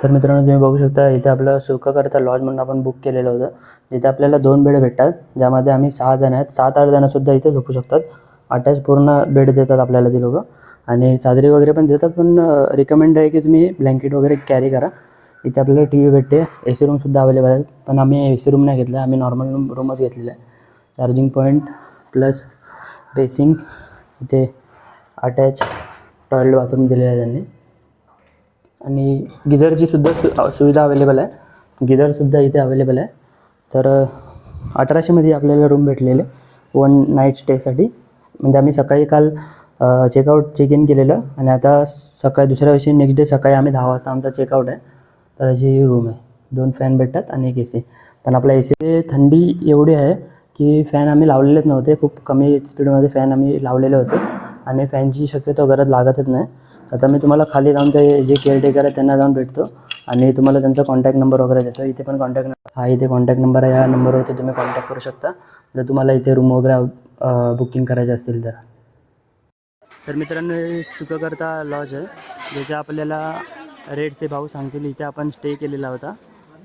तर मित्रांनो तुम्ही बघू शकता इथे आपलं सुखकरता लॉज म्हणून आपण बुक केलेलं होतं. जिथे आपल्याला दोन बेड भेटतात ज्यामध्ये आम्ही सहा जण आहेत. सात आठ जणंसुद्धा इथे झोपू शकतात. अटॅच पूर्ण बेड देतात आपल्याला ते लोकं. आणि चादरी वगैरे पण देतात पण रिकमेंड आहे की तुम्ही ब्लँकेट वगैरे कॅरी करा. इथे आपल्याला टी व्ही भेटते ए सी रूमसुद्धा अवेलेबल आहेत. पण आम्ही ए सी रूम नाही घेतला आम्ही नॉर्मल रूम रूमच घेतलेला आहे. चार्जिंग पॉईंट प्लस बेसिंग इथे अटॅच टॉयलेट बाथरूम दिलेलं आहे त्यांनी. आणि गिझरची सुद्धा सु सुविधा अवेलेबल आहे. गिझरसुद्धा इथे अवेलेबल आहे. तर अठराशेमध्ये आपल्याला रूम भेटलेले वन नाईट स्टेसाठी म्हणजे आम्ही सकाळी काल चेकआउट चेक इन केलेलं आणि आता सकाळी दुसऱ्या दिवशी नेक्स्ट डे सकाळी आम्ही दहा वाजता आमचा चेकआउट आहे. तर अशी रूम आहे. दोन फॅन भेटतात आणि एक ए सी पण आपला ए सी थंडी एवढी आहे की फॅन आम्ही लावलेलेच नव्हते. खूप कमी स्पीडमध्ये फॅन आम्ही लावलेले होते. आणि फॅनची शक्यतो गरज लागतच नाही. आता मी तुम्हाला खाली जाऊन ते जे केअरटेकर आहे त्यांना जाऊन भेटतो आणि तुम्हाला त्यांचा कॉन्टॅक्ट नंबर वगैरे देतो. इथे पण कॉन्टॅक्ट हा इथे कॉन्टॅक्ट नंबर आहे. या नंबरवरती तुम्ही कॉन्टॅक्ट करू शकता. जर तुम्हाला इथे रूम वगैरे बुकिंग करायचे असतील तर. तर मित्रांनो हे सुखकर्ता लॉज आहे. ज्याचे आपल्याला रेटचे भाव सांगतील इथे आपण स्टे केलेला होता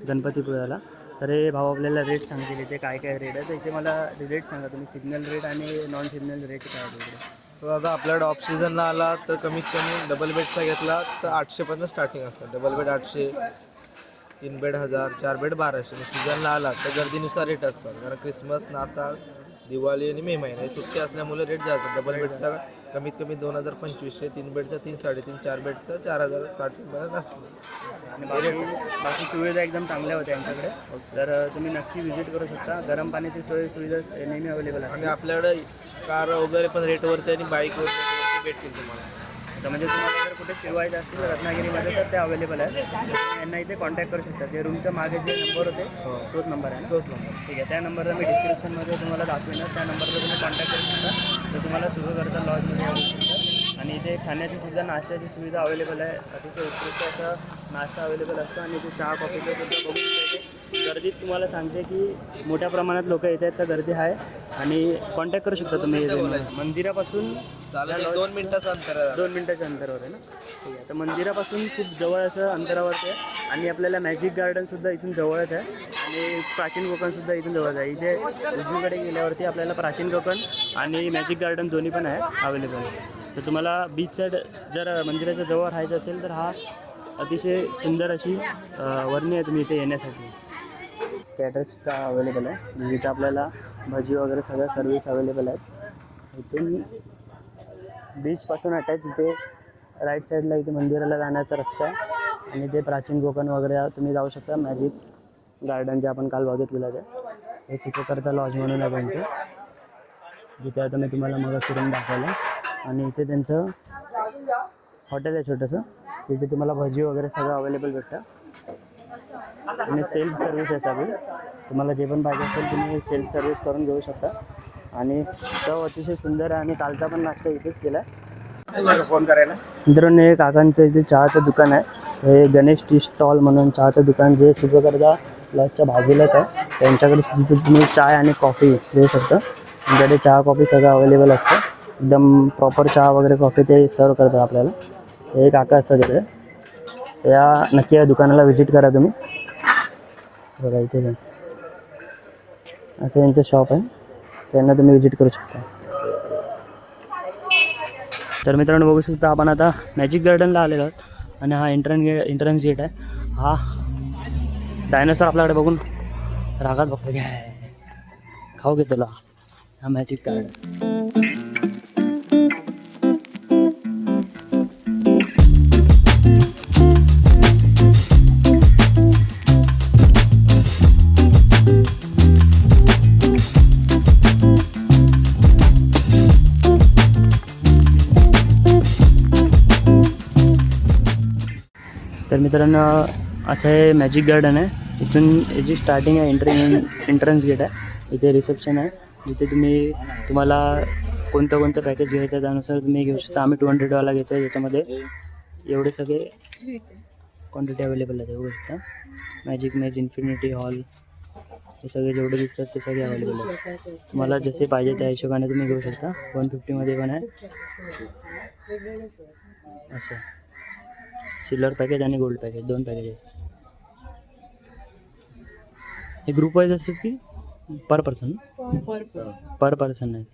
गणपतीपुळ्याला. तर हे भाव आपल्याला रेट सांगतील. इथे काय काय रेट आहे. तर इथे मला रेट सांगा. तुम्ही सिग्नल रेट आणि नॉन सिग्नल रेट काय आहे? तर दादा आपल्याकडे ऑफ सीझनला आला तर कमीत कमी डबल बेडचा घेतला तर आठशेपर्यंत स्टार्टिंग असतं. डबल बेड आठशे तीन बेड हजार चार बेड बाराशे. आणि सीझनला आला तर गर्दीनुसार रेट असतात. कारण क्रिसमस नाताळ दिवाळी आणि मे महिना सुट्टी असल्यामुळे रेट जास्त. डबल बेडचा कमीत कमी दोन हजार पंचवीसशे तीन बेडचा तीन साडेतीन चार बेडचा चार हजार साठपर्यंत असतं आणि बाकी बाकी सुविधा एकदम चांगल्या होत्या यांच्याकडे. तर तुम्ही नक्की व्हिजिट करू शकता. गरम पाण्याची सोय सुविधा नेहमी अवेलेबल आहे. आणि आपल्याकडे कार वगैरे पण रेटवरती आणि बाईकवर रेटवरती भेटतील तुम्हाला. तर म्हणजे तुम्हाला जर कुठे फिरवायचं असतील रत्नागिरीमध्ये तर ते अवेलेबल आहे. तुम्ही यांना इथे कॉन्टॅक्ट करू शकता. ते रूमच्या मागे जे नंबर होते तोच नंबर आहे तोच नंबर ठीक आहे. त्या नंबरला मी डिस्क्रिप्शनमध्ये तुम्हाला दाखवेन. त्या नंबरला तुम्ही कॉन्टॅक्ट करू शकता. तर तुम्हाला सुखकर्ता लॉजमध्ये येऊ शकता आणि इथे खाण्याची सुद्धा नाश्त्याची सुविधा अवेलेबल आहे. अतिशय उत्कृष्ट असा नाश्ता अवेलेबल असतो आणि इथे चहा कॉफीचं सुद्धा बघू शकता. गर्दीत तुम्हाला सांगते की मोठ्या प्रमाणात लोक येत आहेत तर गर्दी आहे. आणि कॉन्टॅक्ट करू शकता तुम्ही. मंदिरापासून दोन मिनिटाचं अंतर दोन मिनिटाच्या अंतरावर आहे ना? ठीक आहे. तर मंदिरापासून खूप जवळ असं अंतरावरती आहे. आणि आपल्याला मॅजिक गार्डनसुद्धा इथून जवळच आहे. आणि प्राचीन कोकणसुद्धा इथून जवळच आहे. इथे उजवीकडे गेल्यावरती आपल्याला प्राचीन कोकण आणि मॅजिक गार्डन दोन्ही पण आहे अवेलेबल तर तुम्हाला बीच साईड जर मंदिराच्या जवळ राहायचं असेल तर हा अतिशय सुंदर अशी वर्णी आहे तुम्ही इथे येण्यासाठी. कॅटर्सचा अवेलेबल आहे? म्हणजे जिथे आपल्याला भजी वगैरे सगळ्या सर्विस अवेलेबल आहेत इथून बीचपासून अटॅच इथे राईट साईडला इथे मंदिराला जाण्याचा रस्ता आहे. आणि ते प्राचीन कोकण वगैरे तुम्ही जाऊ शकता. मॅजिक गार्डन जे आपण काल बघितलेलं ते हे सुखकर्ता लॉज म्हणून आहे त्यांचं. जिथे आता मी तुम्हाला मग फिरून दाखवलं. आणि इथे त्यांचं हॉटेल आहे छोटंसं. तिथे तुम्हाला भजी वगैरे सगळं अवेलेबल भेटतं. आणि सेल्फ सर्विस आहे सगळी. तुम्हाला जे पण पाहिजे असेल तुम्ही सेल्फ सर्विस करून घेऊ शकता. आणि चव अतिशय सुंदर आहे आणि कालचा पण नाश्ता इथेच केला आहे फोन करायला मित्रांनो हे काकांचं इथे चहाचं दुकान आहे. हे गणेश टी स्टॉल म्हणून चहाचं दुकान जे सुखकर्ता लॉजच्या बाजूलाच आहे. त्यांच्याकडे सुद्धा तुम्ही चाय आणि कॉफी घेऊ शकता. त्यांच्याकडे चहा कॉफी सगळं अवेलेबल असतं. एकदम प्रॉपर चहा वगैरे कॉफी ते सर्व करतात आपल्याला. हे काका असतात तिथे या नक्की या दुकानाला व्हिजिट करा तुम्ही. बघा इथे जाऊन. असं यांचं शॉप आहे. त्यांना तुम्ही व्हिजिट करू शकता. तर मित्रांनो बघू शकता आपण आता मॅजिक गार्डनला आलेलो आहोत. आणि हा एंट्रन गे एंट्रन्स गेट आहे. हा डायनोसॉर आपल्याकडे बघून रागात बघतो घ्या. खाऊ घे तुला. हा मॅजिक गार्डन मित्रांनो असं हे मॅजिक गार्डन आहे. इथून याची स्टार्टिंग आहे एंट्री एंट्रन्स गेट आहे. इथे रिसेप्शन आहे. जिथे तुम्ही तुम्हाला कोणतं कोणतं पॅकेज घ्यायचं आहे त्यानुसार तुम्ही घेऊ शकता. आम्ही टू हंड्रेडवाला घेतो आहे ज्याच्यामध्ये एवढे सगळे क्वांटिटी अवेलेबल आहे बघू शकता. मॅजिक मेज इन्फिनिटी हॉल हे सगळे जेवढे दिसतात ते सगळे अवेलेबल आहेत. तुम्हाला जसे पाहिजे त्या हिशोबाने तुम्ही घेऊ शकता. वन फिफ्टीमध्ये पण आहे. असं. सिल्वर पॅकेज आणि गोल्ड पॅकेज दोन पॅकेज असतात हे ग्रुप वाईज असतात की पर पर्सन पर पर्सन आहे.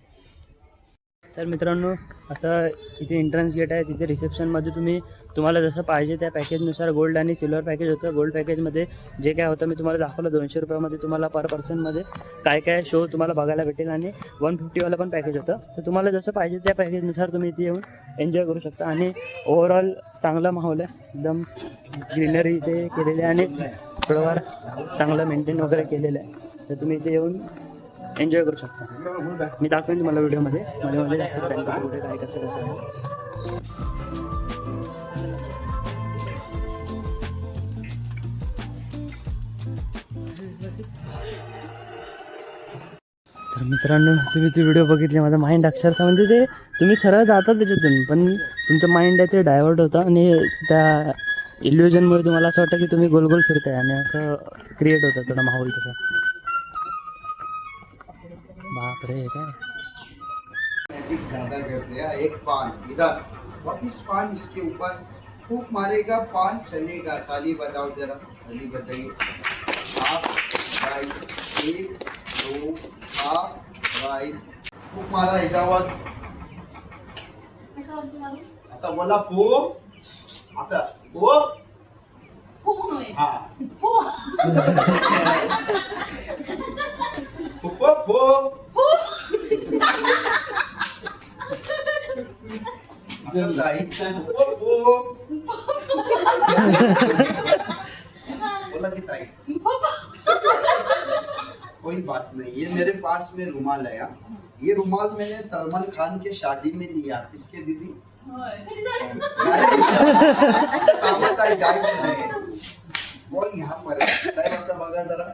तर मित्रांनो असं इथे एंट्रन्स गेट आहे. तिथे रिसेप्शनमध्ये तुम्ही तुम्हाला जसं पाहिजे त्या पॅकेजनुसार गोल्ड आणि सिल्वर पॅकेज होतं. गोल्ड पॅकेजमध्ये जे काय होतं मी तुम्हाला दाखवलं. दोनशे रुपयामध्ये तुम्हाला पर पर्सनमध्ये काय काय शो तुम्हाला बघायला भेटेल आणि वन फिफ्टीवाला पण पॅकेज होतं. तर तुम्हाला जसं पाहिजे त्या पॅकेजनुसार तुम्ही इथे येऊन एन्जॉय करू शकता. आणि ओव्हरऑल चांगला माहोल आहे. एकदम ग्रीनरी इथे केलेली आहे आणि थोडंफार चांगलं मेंटेन वगैरे केलेलं आहे. तर तुम्ही इथे येऊन एन्जॉय करू शकता. मी दाखवेन तुम्हाला व्हिडिओमध्ये. मध्ये मध्ये दाखवेन कुठे काय कसं कसं आहे. तर मित्रांनो तुम्ही ती व्हिडिओ बघितली माझा माइंड अक्षरशः म्हणजे ते तुम्ही सरळ जाता त्याच्यातून पण तुमचं माइंड आहे ते डायव्हर्ट होतं आणि त्या इल्युजनमुळे तुम्हाला असं वाटतं की तुम्ही गोल गोल फिरताय आणि असं क्रिएट होतं थोडा माहोल तसा. हे काय? मैजिक ज़्यादा कर दिया एक पान इधर। वापिस पान इसके ऊपर। फूक मारेगा पान चलेगा। ताली बताओ जरा ताली बताइए आप राइट एक दो आप राइट फूक मारा ह्याच्यावर असं बोला फू असं फू हा। फू फू बोला की ताई कोई बात नहीं ये मेरे पास में रुमाल हाँ। ये रुमाल मैंने सलमान खान के शादी में लिया किसके दीदी बॉल ह्या पर. साहेब असं बघा जरा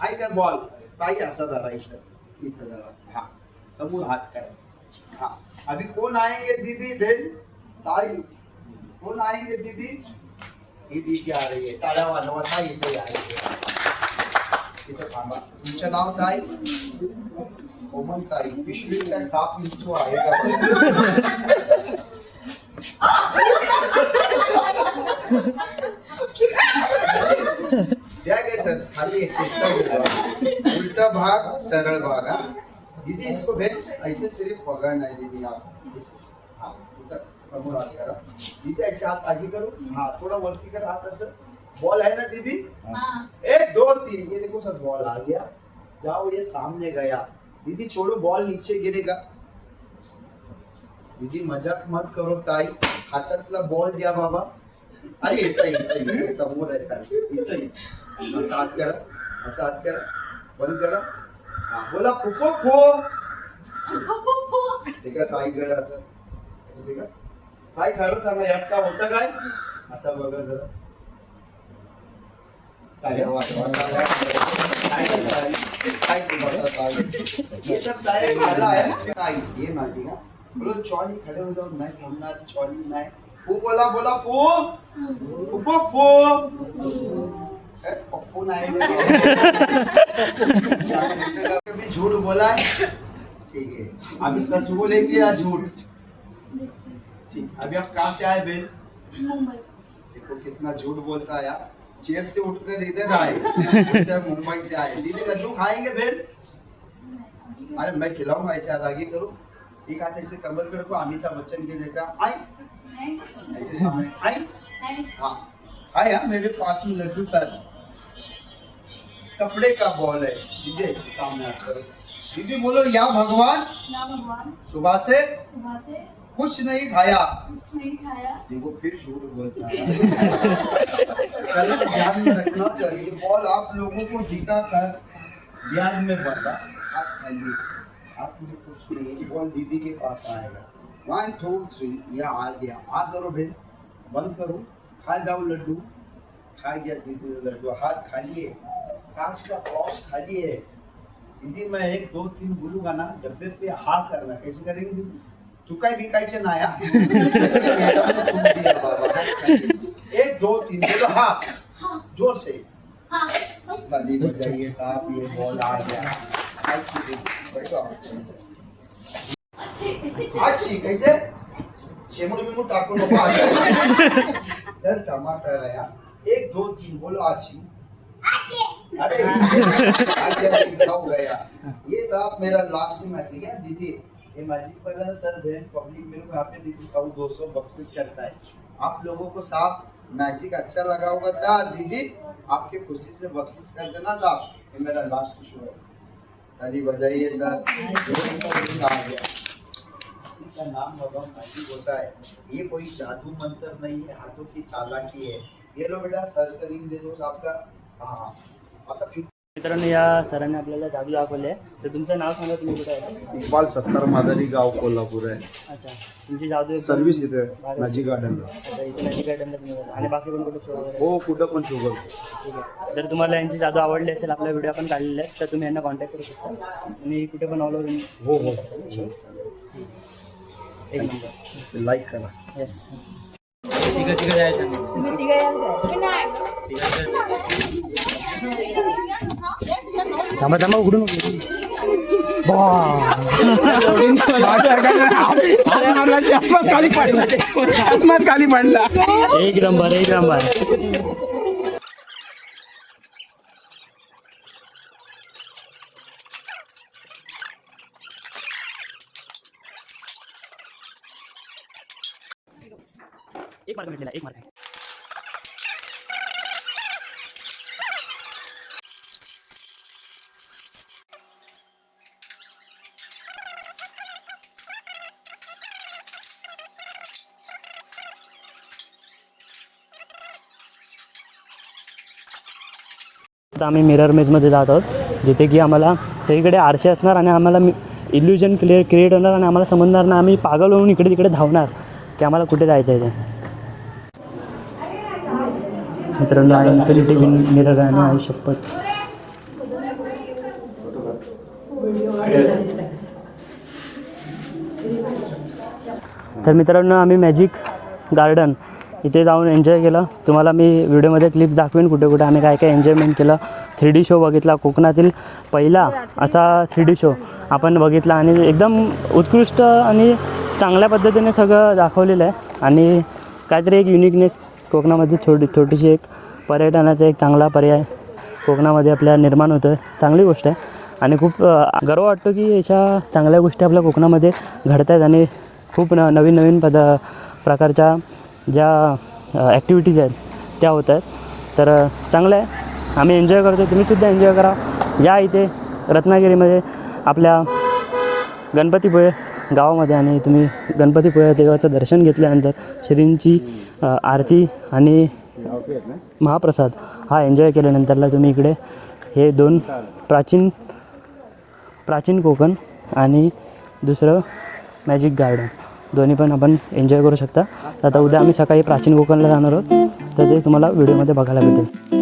आहे का बॉल ताई असा जरा इथं इथं जरा हा समोर हात करा हा. अभी कौन आएंगे दीदी बहन ताई? कौन आएंगे दीदी? दीदी दीदी आ रही आहे टाळ्या वाजवा ताई इथे या इथे. इथं थांबा. तुमचं नाव ताई? कोमल ताई. पिशवीत काय साप विंचू आहे का? क्या क्या सर? खाली एक चेष्टा करो. उल्टा भाग सरल भाग हाँ? दीदी इसको भेज. ऐसे सिर्फ पकड़ना है दीदी आप. समोर करा. दीदी ऐसे हाथ आगे करो. हाँ थोड़ा वरती कर हाथ ऐसे. बॉल है ना दीदी? एक दो तीन. ये देखो सर बॉल आ गया. जाओ ये सामने गया. दीदी छोड़ो बॉल नीचे गिरेगा. दीदी मजाक मत करो ताई. हातातला बॉल द्या बाबा. अरे येतं येतं येतं समोर ताई येतं येतं असं हात करा. असं हात करा. बंद करा. हा बोला फुफो फो ते का ताईकडे असं? असं ताई खरं सांगा यात का होतं काय? आता बघा जरा. काय आहे? ये माझी ना. बोलो चॉली खडे हो चॉली नाही. फू बोला बोला फू. फू. ए, पप्पू नाही. बोला? है ठीक है। अभी सच बोलेंगे या झूठ? ठीक अभी आप कहाँ से आए बेन देखो कितना झूठ बोलता है यार। चेयर से उठकर इधर आए। मुंबई से आए। दीदी लड्डू खाएँगे बेन अरे मैं खिलाऊँगा ऐसे हाथ आगे करो। एक हाथ ऐसे कमर पे रखो अमिताभ बच्चन के जैसा। आई ऐसे सामने। आई हाँ। हाँ मेरे पास में लड्डू सर कपड़े का बॉल है। दीदी ऐसे सामने हाथ करो दीदी बोलो या भगवान? सुबह से कुछ नहीं खाया। देखो फिर झूठ बोलता है। चलो ध्यान में रखना चाहिए। बॉल आप लोगों को दिखा कर ध्यान में बता हाथ खाइए। आप मुझे कुछ नहीं बॉल दीदी के पास आएगा। वन टू थ्री या आ गया। आ करो बहन बंद करो। खा जाओ लड्डू। खा गया दीदी लड्डू। हाथ खा है कांच का बॉक्स खाली है दीदी मैं एक दो तीन बोलूँगा ना डब्बे पे हा करना कैसे करेंगे? दीदी तू काय विकायचे ना या एक दो तीन बोलो हा ज़ोर से। ताली बजाइए साहब ये बॉल आ गया। अच्छी कैसे? शेमूड बिमूड टाकू नको आता. सर टमाटर है। एक दो तीन बोलो आची अरे खाऊ गया। ये साहब मेरा लास्ट मैजिक है दीदी ये मैजिक पर सर बहन पब्लिक मेरे को दीदी सौ दो सौ बख्शिश करता है। आप लोगों को साहब मैजिक अच्छा लगा होगा। साहब दीदी आपके खुशी से बख्शिश कर देना साहब। ये मेरा लास्ट शो है। ताली बजाइए सर आ गया का नाम भगवान मैजिक होता है। ये कोई जादू मंत्र नहीं है हाथों की चालाकी है। ये लो बेटा सर करीन दे दो आपका हाँ। मित्रांनो या सरांनी आपल्याला जादू दाखवले तर तुमचं नाव सांगा तुम्ही कुठे आहे? इकबाल सत्तार मादारी गाव कोल्हापूर आहे. अच्छा. तुमची जादू सर्व्हिस इथे मॅजिक गार्डनला अच्छा इथे मॅजिक गार्डनला तुम्ही जाता. आणि बाकी पण कुठे show वगैरे? हो कुठं पण शुगर ठीक आहे. जर तुम्हाला यांची जादू आवडली असेल आपला व्हिडिओ आपण काढलेला आहे तर तुम्ही यांना कॉन्टॅक्ट करू शकता. आणि कुठे पण ऑल ओव्हर हो हो. एक नंबर लाईक करा. येस थांबा थांबा उघडू नको खाली पडला. एक नंबर एक नंबर. एक मार्क भेटलेला एक मार्क. आता आम्ही मिरर मेजमध्ये जात आहोत जिथे की आम्हाला सगळीकडे आरसे असणार आणि आम्हाला इल्युजन क्लिअर क्रिएट होणार आणि आम्हाला समजणार ना आम्ही पागल होऊन इकडे तिकडे धावणार की आम्हाला कुठे जायचं आहे ते. मित्रांनो आय इन्फिनिटी विन मिरर आणि आई शपथ. तर मित्रांनो आम्ही मॅजिक गार्डन इथे जाऊन एन्जॉय केलं. तुम्हाला मी व्हिडिओमध्ये क्लिप्स दाखवेन कुठे कुठे. आम्ही काय काय एन्जॉयमेंट केलं. थ्री डी शो बघितला कोकणातील पहिला असा थ्री डी शो आपण बघितला आणि एकदम उत्कृष्ट आणि चांगल्या पद्धतीने सगळं दाखवलेलं आहे. आणि काहीतरी एक युनिकनेस कोकणामध्ये छोटी छोटीशी एक पर्यटनाचा एक चांगला पर्याय कोकणामध्ये आपल्या निर्माण होतो आहे चांगली गोष्ट आहे. आणि खूप गर्व वाटतो की याच्या चांगल्या गोष्टी आपल्या कोकणामध्ये घडत आहेत आणि खूप न नवीन नवीन पद प्रकारच्या ज्या ॲक्टिव्हिटीज आहेत त्या होत आहेत. तर चांगलं आहे. आम्ही एन्जॉय करतो तुम्हीसुद्धा एन्जॉय करा. या इथे रत्नागिरीमध्ये आपल्या गणपतीपुळे गावामध्ये आणि तुम्ही गणपतीपुळे देवाचं दर्शन घेतल्यानंतर श्रींची आरती आणि महाप्रसाद हा एन्जॉय केल्यानंतरला तुम्ही इकडे हे दोन प्राचीन प्राचीन कोकण आणि दुसरं मॅजिक गार्डन दोन्ही पण आपण एन्जॉय करू शकता. तर आता उद्या आम्ही सकाळी प्राचीन कोकणला जाणार आहोत. तर ते तुम्हाला व्हिडिओमध्ये बघायला मिळेल